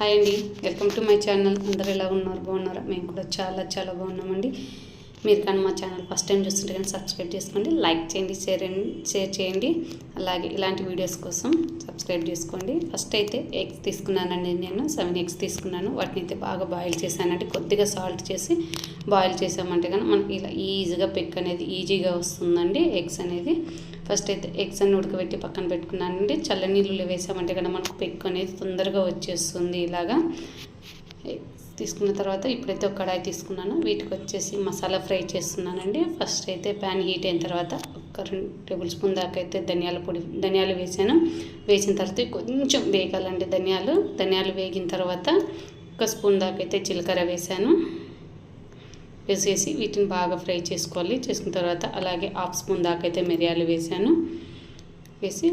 Hi అండి. Welcome to my channel. అందరు ఎలా ఉన్నారు? బాగున్నారా? మేము కూడా చాలా చాలా బాగున్నామండి. మీరు కానీ మా ఛానల్ ఫస్ట్ టైం చూస్తుంటే కానీ సబ్స్క్రైబ్ చేసుకోండి లైక్ చేయండి షేర్ షేర్ చేయండి. అలాగే ఇలాంటి వీడియోస్ కోసం సబ్స్క్రైబ్ చేసుకోండి. ఫస్ట్ అయితే ఎగ్స్ తీసుకున్నానండి నేను సెవెన్ ఎగ్స్ తీసుకున్నాను. వాటిని అయితే బాగా బాయిల్ చేశానంటే కొద్దిగా సాల్ట్ చేసి బాయిల్ చేసామంటే కానీ మనకి ఇలా ఈజీగా పెక్ అనేది ఈజీగా వస్తుందండి ఎగ్స్ అనేది. ఫస్ట్ అయితే ఎగ్స్ అన్ని ఉడకబెట్టి పక్కన పెట్టుకున్నానండి. చల్లనీళ్ళు వేసామంటే కనుక మనకు పెక్కు అనేది తొందరగా వచ్చేస్తుంది ఇలాగా. తీసుకున్న తర్వాత ఇప్పుడైతే ఒక కడాయి తీసుకున్నాను. వీటికి వచ్చేసి మసాలా ఫ్రై చేస్తున్నానండి. ఫస్ట్ అయితే ప్యాన్ హీట్ అయిన తర్వాత ఒక రెండు టేబుల్ స్పూన్ దాకా అయితే ధనియాల పొడి ధనియాలు వేసాను. వేసిన తర్వాత కొంచెం వేగాలండి ధనియాలు. ధనియాలు వేగిన తర్వాత ఒక స్పూన్ దాకా అయితే జీలకర్ర వేసాను. వేసేసి వీటిని బాగా ఫ్రై చేసుకోవాలి. చేసుకున్న తర్వాత అలాగే హాఫ్ స్పూన్ దాకా అయితే మిరియాలు వేసాను. వేసి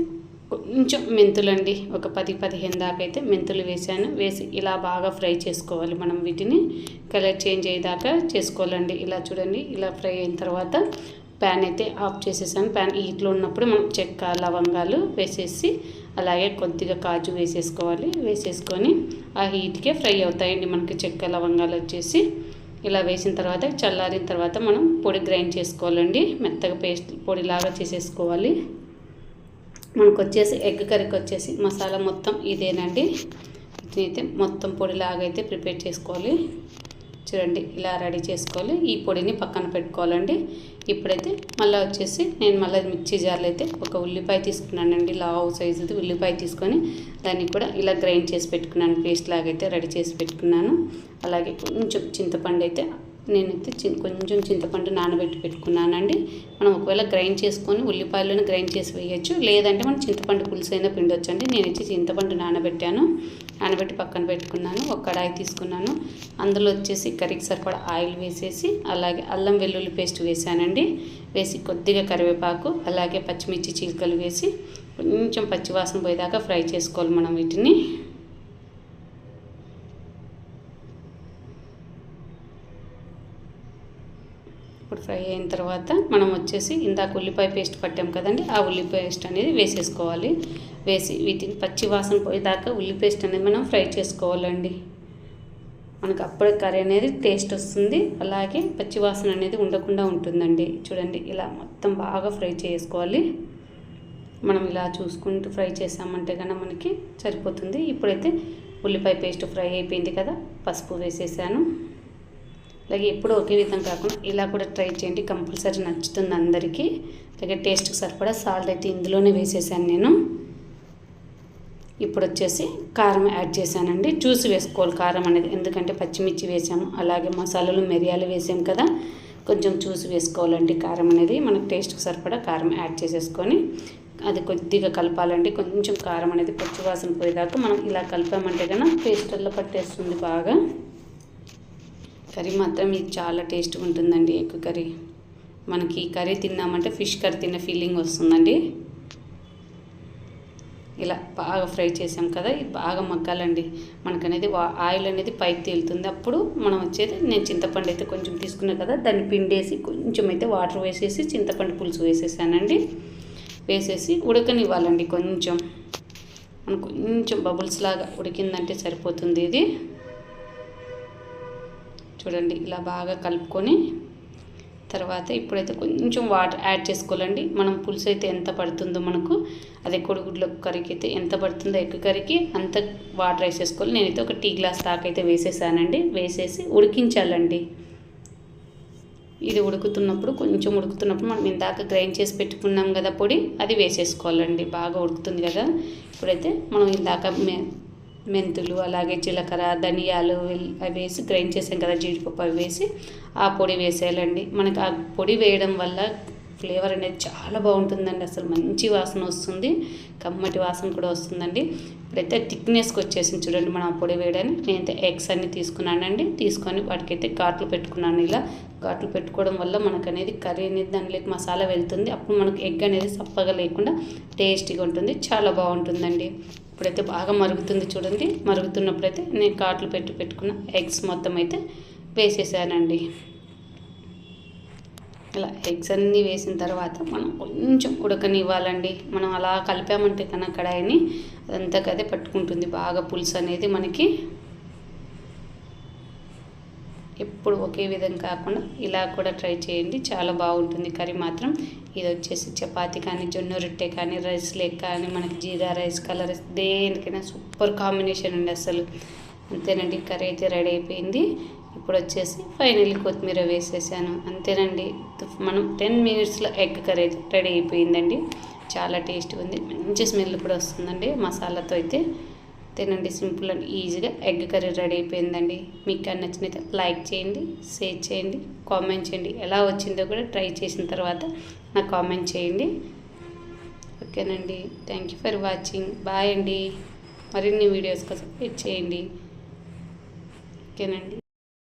కొంచెం మెంతులండి. ఒక పది పదిహేను దాకా అయితే మెంతులు వేసాను. వేసి ఇలా బాగా ఫ్రై చేసుకోవాలి మనం వీటిని. కలర్ చేంజ్ అయ్యేదాకా చేసుకోవాలండి. ఇలా చూడండి. ఇలా ఫ్రై అయిన తర్వాత ప్యాన్ అయితే ఆఫ్ చేసేసాను. ప్యాన్ హీట్లో ఉన్నప్పుడు మనం చెక్క లవంగాలు వేసేసి అలాగే కొద్దిగా కాజు వేసేసుకోవాలి. వేసేసుకొని ఆ హీట్కే ఫ్రై అవుతాయండి మనకి చెక్క లవంగాలు వచ్చేసి. ఇలా వేసిన తర్వాత చల్లారిన తర్వాత మనం పొడి గ్రైండ్ చేసుకోవాలండి. మెత్తగా పేస్ట్ పొడిలాగా చేసేసుకోవాలి. మనకు వచ్చేసి ఎగ్ కర్రీకి వచ్చేసి మసాలా మొత్తం ఇదేనండి. అయితే మొత్తం పొడిలాగా అయితే ప్రిపేర్ చేసుకోవాలి. చూడండి ఇలా రెడీ చేసుకోవాలి. ఈ పొడిని పక్కన పెట్టుకోవాలండి. ఇప్పుడైతే మళ్ళీ వచ్చేసి నేను మళ్ళీ మిక్సీ జార్లో అయితే ఒక ఉల్లిపాయ తీసుకున్నానండి. లావు సైజుది ఉల్లిపాయ తీసుకొని దాన్ని కూడా ఇలా గ్రైండ్ చేసి పెట్టుకున్నాను. పేస్ట్ లాగైతే రెడీ చేసి పెట్టుకున్నాను. అలాగే కొంచెం చింతపండు అయితే నేనైతే చి కొంచెం చింతపండు నానబెట్టి పెట్టుకున్నానండి. మనం ఒకవేళ గ్రైండ్ చేసుకొని ఉల్లిపాయలను గ్రైండ్ చేసి వేయచ్చు. లేదంటే మనం చింతపండు పులుసు అయినా పిండొచ్చు అండి నేను చింతపండు నానబెట్టాను. నానబెట్టి పక్కన పెట్టుకున్నాను. ఒక కడాయి తీసుకున్నాను. అందులో వచ్చేసి కర్రీకి సరిపడా ఆయిల్ వేసేసి అలాగే అల్లం వెల్లుల్లి పేస్ట్ వేసానండి వేసి కొద్దిగా కరివేపాకు అలాగే పచ్చిమిర్చి చీలికలు వేసి కొంచెం పచ్చివాసన పోయేదాకా ఫ్రై చేసుకోవాలి మనం వీటిని ఇప్పుడు ఫ్రై అయిన తర్వాత మనం వచ్చేసి ఇందాక ఉల్లిపాయ పేస్ట్ పట్టాం కదండి ఆ ఉల్లిపాయ పేస్ట్ అనేది వేసేసుకోవాలి. వేసి వీటిని పచ్చి వాసన పోయేదాకా ఉల్లి పేస్ట్ అనేది మనం ఫ్రై చేసుకోవాలండి. మనకు అప్పుడే కర్రీ అనేది టేస్ట్ వస్తుంది. అలాగే పచ్చి వాసన అనేది ఉండకుండా ఉంటుందండి. చూడండి ఇలా మొత్తం బాగా ఫ్రై చేసుకోవాలి. మనం ఇలా చూసుకుంటూ ఫ్రై చేసామంటే కనుక మనకి సరిపోతుంది. ఇప్పుడైతే ఉల్లిపాయ పేస్ట్ ఫ్రై అయిపోయింది కదా పసుపు వేసేసాను. అలాగే ఎప్పుడు ఒకే విధంగా కాకుండా ఇలా కూడా ట్రై చేయండి. కంపల్సరీ నచ్చుతుంది అందరికీ. అలాగే టేస్ట్కి సరిపడా సాల్ట్ అయితే ఇందులోనే వేసేసాను నేను. ఇప్పుడు వచ్చేసి కారం యాడ్ చేశానండి. చూసి వేసుకోవాలి కారం అనేది. ఎందుకంటే పచ్చిమిర్చి వేసాము. అలాగే మసాలాలు మిరియాలు వేసాం కదా. కొంచెం చూసి వేసుకోవాలండి కారం అనేది. మనకు టేస్ట్కి సరిపడా కారం యాడ్ చేసేసుకొని అది కొద్దిగా కలపాలండి. కొంచెం కారం అనేది పచ్చివాసన పోయేదాకా మనం ఇలా కలిపామంటే కనుక పేస్టల్లో పట్టేస్తుంది బాగా. కర్రీ మాత్రం ఇది చాలా టేస్ట్గా ఉంటుందండి ఎగ్ కర్రీ. మనకి ఈ కర్రీ తిన్నామంటే ఫిష్ కర్రీ తిన్న ఫీలింగ్ వస్తుందండి. ఇలా బాగా ఫ్రై చేసాం కదా ఇది బాగా మగ్గాలండి. మనకనేది ఆయిల్ అనేది పైకి తేలుతుంది. అప్పుడు మనం వచ్చేది నేను చింతపండు అయితే కొంచెం తీసుకున్నాను కదా దాన్ని పిండేసి కొంచెం అయితే వాటర్ వేసేసి చింతపండు పులుసు వేసేసానండి. వేసేసి ఉడకనివ్వాలండి కొంచెం. మనం కొంచెం బబుల్స్ లాగా ఉడికిందంటే సరిపోతుంది ఇది. చూడండి ఇలా బాగా కలుపుకొని తర్వాత ఇప్పుడైతే కొంచెం వాటర్ యాడ్ చేసుకోవాలండి. మనం పులుసు అయితే ఎంత పడుతుందో మనకు అదే కొడుగుడ్ల కర్రీకి అయితే ఎంత పడుతుందో ఎగ్ కర్రీకి అంత వాటర్ వేసేసుకోవాలి. నేనైతే ఒక టీ గ్లాస్ దాకా అయితే వేసేసానండి. వేసేసి ఉడికించాలండి. ఇది ఉడుకుతున్నప్పుడు కొంచెం ఉడుకుతున్నప్పుడు మనం ఇందాక గ్రైండ్ చేసి పెట్టుకున్నాం కదా పొడి అది వేసేసుకోవాలండి. బాగా ఉడుకుతుంది కదా. ఇప్పుడైతే మనం ఇందాక మెంతులు అలాగే జీలకర్ర ధనియాలు అవి వేసి గ్రైండ్ చేసాం కదా జీడిపప్పు అవి వేసి. ఆ పొడి వేసేయాలండి. మనకి ఆ పొడి వేయడం వల్ల ఫ్లేవర్ అనేది చాలా బాగుంటుందండి. అసలు మంచి వాసన వస్తుంది. కమ్మటి వాసన కూడా వస్తుందండి. ఇప్పుడైతే థిక్నెస్కి వచ్చేసింది చూడండి మనం ఆ పొడి వేయడానికి. నేనైతే ఎగ్స్ అన్ని తీసుకున్నానండి. తీసుకొని వాటికైతే ఘాట్లు పెట్టుకున్నాను ఇలా. ఘాట్లు పెట్టుకోవడం వల్ల మనకు అనేది కర్రీ అనేది దానిలోకి మసాలా వెళ్తుంది. అప్పుడు మనకు ఎగ్ అనేది సప్పగా లేకుండా టేస్టీగా ఉంటుంది. చాలా బాగుంటుందండి. ఇప్పుడైతే బాగా మరుగుతుంది చూడండి. మరుగుతున్నప్పుడైతే నేను కాట్లు పెట్టి పెట్టుకున్న ఎగ్స్ మొత్తం అయితే వేసేసానండి. ఇలా ఎగ్స్ అన్నీ వేసిన తర్వాత మనం కొంచెం ఉడకనివ్వాలండి. మనం అలా కలిపామంటే కన్నా కడాయిని అదంతా కదే పట్టుకుంటుంది. బాగా పులుసు అనేది మనకి ఎప్పుడు ఒకే విధంగా కాకుండా ఇలా కూడా ట్రై చేయండి. చాలా బాగుంటుంది కర్రీ మాత్రం. ఇది వచ్చేసి చపాతి కానీ జొన్న రొట్టె కానీ రైస్ లెగ్ కానీ మనకి జీరా రైస్ కలర్ రైస్ దేనికైనా సూపర్ కాంబినేషన్ అండి అసలు. అంతేనండి కర్రీ అయితే రెడీ అయిపోయింది. ఇప్పుడు వచ్చేసి ఫైనల్లీ కొత్తిమీర వేసేసాను. అంతేనండి మనం టెన్ మినిట్స్లో ఎగ్ కర్రీ అయితే రెడీ అయిపోయిందండి. చాలా టేస్టీ ఉంది. మంచి స్మెల్ కూడా వస్తుందండి మసాలాతో అయితే. తినండి సింపుల్ అండ్ ఈజీగా. ఎగ్ కర్రీ రెడీ అయిపోయిందండి. మీకు కానీ నచ్చినైతే లైక్ చేయండి షేర్ చేయండి కామెంట్ చేయండి. ఎలా వచ్చిందో కూడా ట్రై చేసిన తర్వాత నాకు కామెంట్ చేయండి. ఓకేనండి. Thank you for watching bye అండి. మరిన్ని వీడియోస్ కోసం వెయిట్ చేయండి. ఓకేనండి.